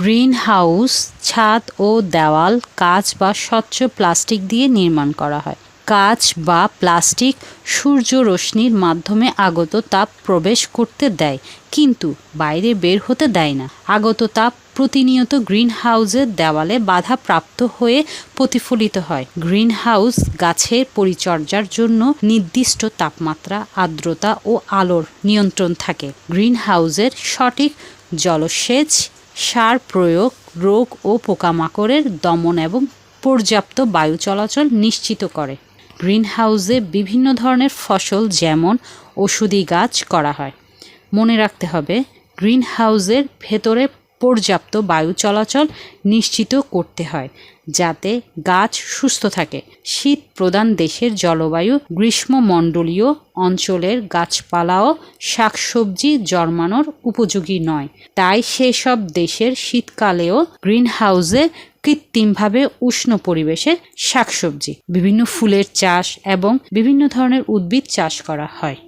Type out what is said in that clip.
Green house ছাদ ও দেওয়াল, কাঁচ বা স্বচ্ছ প্লাস্টিক দিয়ে নির্মাণ করা হয়। কাঁচ বা প্লাস্টিক সূর্য রশ্মির মাধ্যমে আগত তাপ প্রবেশ করতে দেয়, কিন্তু বাইরে বের হতে দেয় না। আগত তাপ প্রতিনিয়ত গ্রিন হাউসের দেওয়ালে বাধা প্রাপ্ত হয়ে প্রতিফলিত হয়। গ্রিন হাউস গাছের পরিচর্যার জন্য নির্দিষ্ট তাপমাত্রা, আর্দ্রতা ও আলোর নিয়ন্ত্রণ থাকে। গ্রিন হাউসের সঠিক জলসেচ সার প্রয়োগ, রোগ ও পোকামাকড়ের দমন এবং পর্যাপ্ত বায়ু চলাচল নিশ্চিত করে। গ্রিনহাউসে বিভিন্ন ধরনের ফসল যেমন ওষুধি গাছ করা হয়। মনে রাখতে হবে, গ্রিনহাউসের ভেতরে পর্যাপ্ত বায়ু চলাচল নিশ্চিত করতে হয়, যাতে গাছ সুস্থ থাকে। শীত প্রধান দেশের জলবায়ু, গ্রীষ্মমণ্ডলীয় অঞ্চলের গাছপালাও শাকসবজি জন্মানোর উপযোগী নয়। তাই সেসব দেশের শীতকালেও গ্রিন হাউসে কৃত্রিমভাবে উষ্ণ পরিবেশে শাকসবজি, বিভিন্ন ফুলের চাষ এবং বিভিন্ন ধরনের উদ্ভিদ চাষ করা হয়।